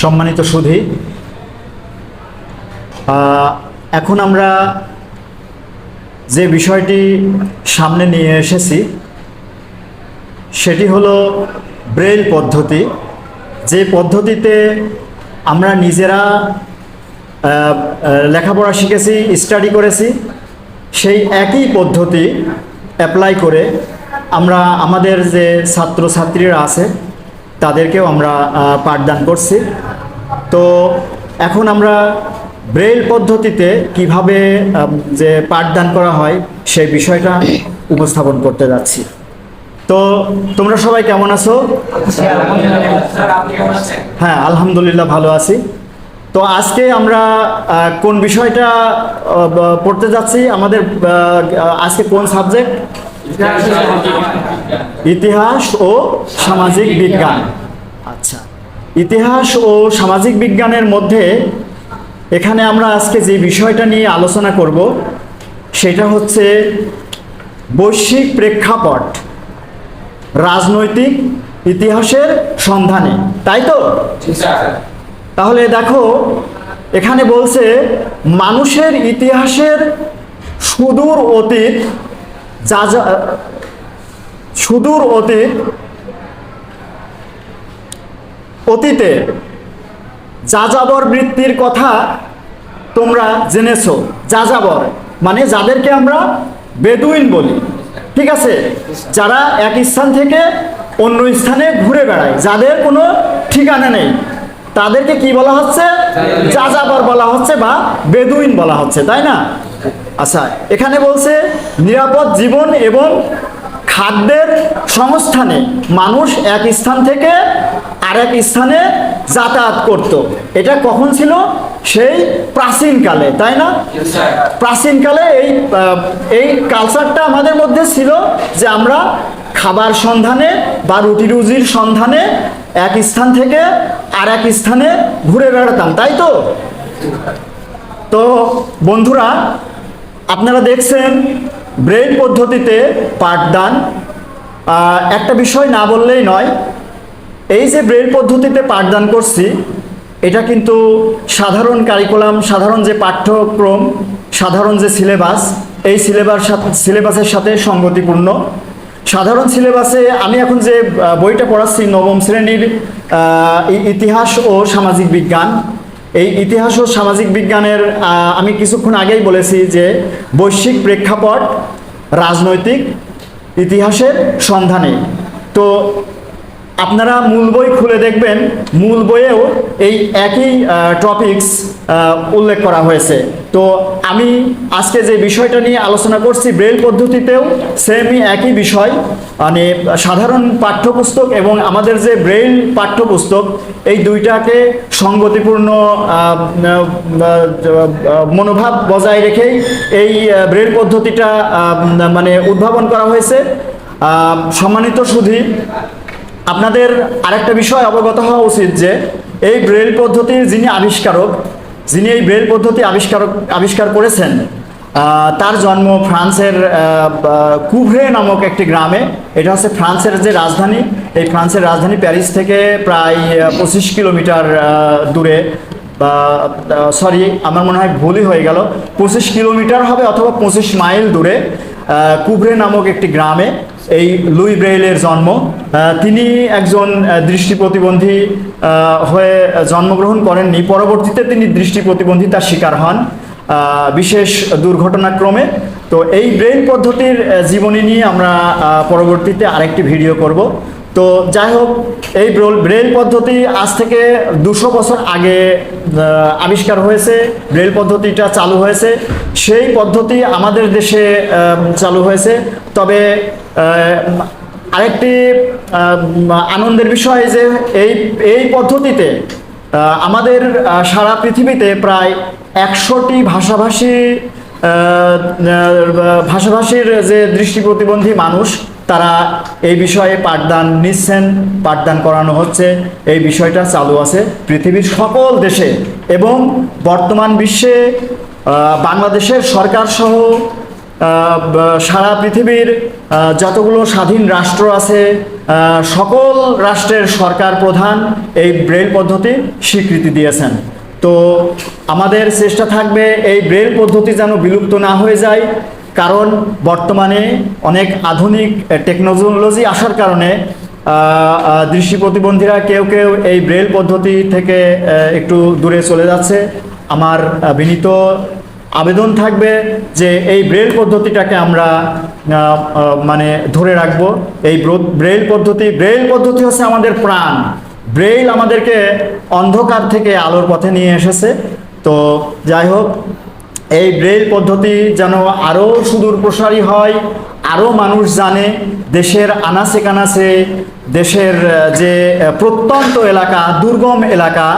সম্মানিত সুধি এখন আমরা যে বিষয়টি সামনে নিয়ে এসেছি, সেটি হলো ব্রেল পদ্ধতি। যে পদ্ধতিতে আমরা নিজেরা লেখাপড়া শিখেছি, স্টাডি করেছি, সেই একই পদ্ধতি অ্যাপ্লাই করে আমরা আমাদের যে ছাত্রছাত্রীরা আছে তাদেরকেও আমরা পাঠদান করছি। তো এখন আমরা ব্রেল পদ্ধতিতে কীভাবে যে পাঠদান করা হয় সেই বিষয়টা উপস্থাপন করতে যাচ্ছি। তো তোমরা সবাই কেমন আছো? হ্যাঁ আলহামদুলিল্লাহ ভালো আছি। তো আজকে আমরা কোন বিষয়টা পড়তে যাচ্ছি? আমাদের আজকে কোন সাবজেক্ট? ইতিহাস ও সামাজিক বিজ্ঞান। আচ্ছা। ইতিহাস ও সামাজিক বিজ্ঞানের মধ্যে এখানে আমরা আজকে যে বিষয়টা নিয়ে আলোচনা করব সেটা হচ্ছে বৈশ্বিক প্রেক্ষাপট রাজনৈতিক ইতিহাসের সন্ধানে। তাই তো? তাহলে দেখো এখানে বলছে মানুষের ইতিহাসের সুদূর অতীত যা যা সুদূর অতীত অতীতে যাযাবর বৃত্তির কথা তোমরা জেনেছো। যাযাবর মানে যাদেরকে আমরা বেদুইন বলি ঠিক আছে? যারা এক স্থান থেকে অন্য স্থানে ঘুরে বেড়ায় যাদের কোনো ঠিকানা নেই। তাদেরকে কি বলা হচ্ছে? যাযাবর বলা হচ্ছে বা বেদুইন বলা হচ্ছে তাই না? আচ্ছা এখানে বলছে নিরাপদ জীবন এবং খাদ্যের সংস্থানে মানুষ এক স্থান থেকে আরেক স্থানে যাতায়াত করত। এটা কখন ছিল? সেই প্রাচীনকালে, তাই না? প্রাচীনকালে এই এই কালচারটা আমাদের মধ্যে ছিল যে আমরা খাবার সন্ধানে বা রুটি রুজির সন্ধানে এক স্থান থেকে আর এক স্থানে ঘুরে বেড়াতাম, তাই তো? তো বন্ধুরা আপনারা দেখছেন ব্রেন পদ্ধতিতে পাঠদান। একটা বিষয় না বললেই নয়, এই যে ব্রেল পদ্ধতিতে পাঠদান করছি, এটা কিন্তু সাধারণ কারিকুলাম সাধারণ যে পাঠ্যক্রম, সাধারণ যে সিলেবাস এই সিলেবাস সিলেবাসের সাথে সঙ্গতিপূর্ণ। সাধারণ সিলেবাসে আমি এখন যে বইটা পড়াচ্ছি, নবম শ্রেণির ইতিহাস ও সামাজিক বিজ্ঞান। এই ইতিহাস ও সামাজিক বিজ্ঞানের আমি কিছুক্ষণ আগেই বলেছি যে বৈশ্বিক প্রেক্ষাপট রাজনৈতিক ইতিহাসের সন্ধানে। তো আপনারা মূল বই খুলে দেখবেন, মূল বইয়েও এই একই টপিকস উল্লেখ করা হয়েছে। তো আমি আজকে যে বিষয়টা নিয়ে আলোচনা করছি ব্রেল পদ্ধতিতেও সেমই একই বিষয়। মানে সাধারণ পাঠ্যপুস্তক এবং আমাদের যে ব্রেল পাঠ্যপুস্তক, এই দুইটাকে সঙ্গতিপূর্ণ মনোভাব বজায় রেখেই এই ব্রেল পদ্ধতিটা মানে উদ্ভাবন করা হয়েছে। সম্মানিত সুধী, আপনাদের আরেকটা বিষয় অবগত হওয়া উচিত যে, এই ব্রেল পদ্ধতির যিনি আবিষ্কারক যিনি এই ব্রেল পদ্ধতি আবিষ্কার আবিষ্কার করেছেন তার জন্ম ফ্রান্সের কুভ্রে নামক একটি গ্রামে। এটা হচ্ছে ফ্রান্সের যে রাজধানী, এই ফ্রান্সের রাজধানী প্যারিস থেকে প্রায় পঁচিশ কিলোমিটার দূরে, বা সরি আমার মনে হয় ভুলই হয়ে গেল। পঁচিশ কিলোমিটার হবে অথবা পঁচিশ মাইল দূরে। কুভরে নামক একটি গ্রামে এই লুই ব্রেইলের জন্ম। তিনি একজন দৃষ্টি প্রতিবন্ধী হয়ে জন্মগ্রহণ করেননি। পরবর্তীতে তিনি দৃষ্টি প্রতিবন্ধিতার শিকার হন বিশেষ দুর্ঘটনাক্রমে। তো এই ব্রেইল পদ্ধতির জীবনী নিয়ে আমরা পরবর্তীতে আরেকটি ভিডিও করব। তো যাই হোক, এই ব্রেল- পদ্ধতি আজ থেকে দুশো বছর আগে আবিষ্কার হয়েছে। ব্রেল পদ্ধতিটা চালু হয়েছে। সেই পদ্ধতি আমাদের দেশে চালু হয়েছে। তবে আরেকটি আনন্দের বিষয় যে এই এই পদ্ধতিতে আমাদের সারা পৃথিবীতে প্রায় একশোটি ভাষাভাষী ভাষাভাষীর যে দৃষ্টি প্রতিবন্ধী মানুষ তারা এই বিষয়ে পাঠদান নিচ্ছেন, পাঠদান করানো হচ্ছে। এই বিষয়টা চালু আছে পৃথিবীর সকল দেশে এবং বর্তমান বিশ্বে বাংলাদেশের সরকার সহ সারা পৃথিবীর যতগুলো স্বাধীন রাষ্ট্র আছে সকল রাষ্ট্রের সরকার প্রধান এই ব্রেল পদ্ধতি স্বীকৃতি দিয়েছেন। তো আমাদের চেষ্টা থাকবে এই ব্রেল পদ্ধতি যেন বিলুপ্ত না হয়ে যায়। কারণ বর্তমানে অনেক আধুনিক টেকনোলজি আসার কারণে দৃষ্টি প্রতিবন্ধীরা কেউ কেউ এই ব্রেল পদ্ধতি থেকে একটু দূরে চলে যাচ্ছে। আমার বিনীত আবেদন থাকবে যে এই ব্রেল পদ্ধতিটাকে আমরা মানে ধরে রাখব। এই ব্রো- ব্রেল পদ্ধতি ব্রেল পদ্ধতি হচ্ছে আমাদের প্রাণ। ব্রেল আমাদেরকে অন্ধকার থেকে আলোর পথে নিয়ে এসেছে। তো যাই হোক এই ব্রেল পদ্ধতি যেন আরও সুদূর প্রসারী হয় আরও মানুষ জানে দেশের আনাচে কানাচে, দেশের যে প্রত্যন্ত এলাকা, দুর্গম এলাকা,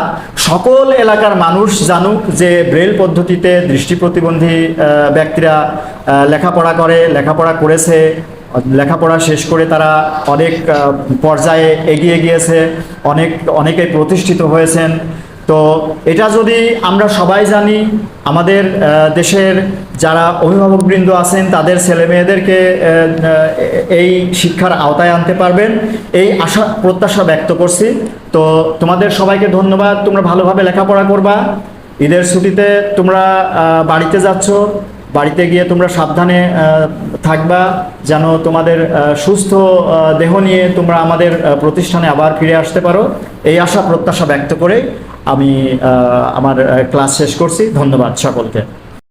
সকল এলাকার মানুষ জানুক যে ব্রেল পদ্ধতিতে দৃষ্টি প্রতিবন্ধী ব্যক্তিরা লেখাপড়া করে, লেখাপড়া করেছে, লেখাপড়া শেষ করে তারা অনেক পর্যায়ে এগিয়ে গিয়েছে, অনেক অনেকে প্রতিষ্ঠিত হয়েছেন। তো এটা যদি আমরা সবাই জানি, আমাদের দেশের যারা অভিভাবকবৃন্দ আছেন, তাদের ছেলে মেয়েদেরকে এই শিক্ষার আওতায় আনতে পারবেন। এই আশা, প্রত্যাশা ব্যক্ত করছি। তো তোমাদের সবাইকে ধন্যবাদ। তোমরা ভালোভাবে লেখাপড়া করবা। ঈদের ছুটিতে তোমরা বাড়িতে যাচ্ছ। বাড়িতে গিয়ে তোমরা সাবধানে থাকবা যেন তোমাদের সুস্থ দেহ নিয়ে তোমরা আমাদের প্রতিষ্ঠানে আবার ফিরে আসতে পারো। এই আশা, প্রত্যাশা ব্যক্ত করে আমি আমার ক্লাস শেষ করছি। ধন্যবাদ সকলকে।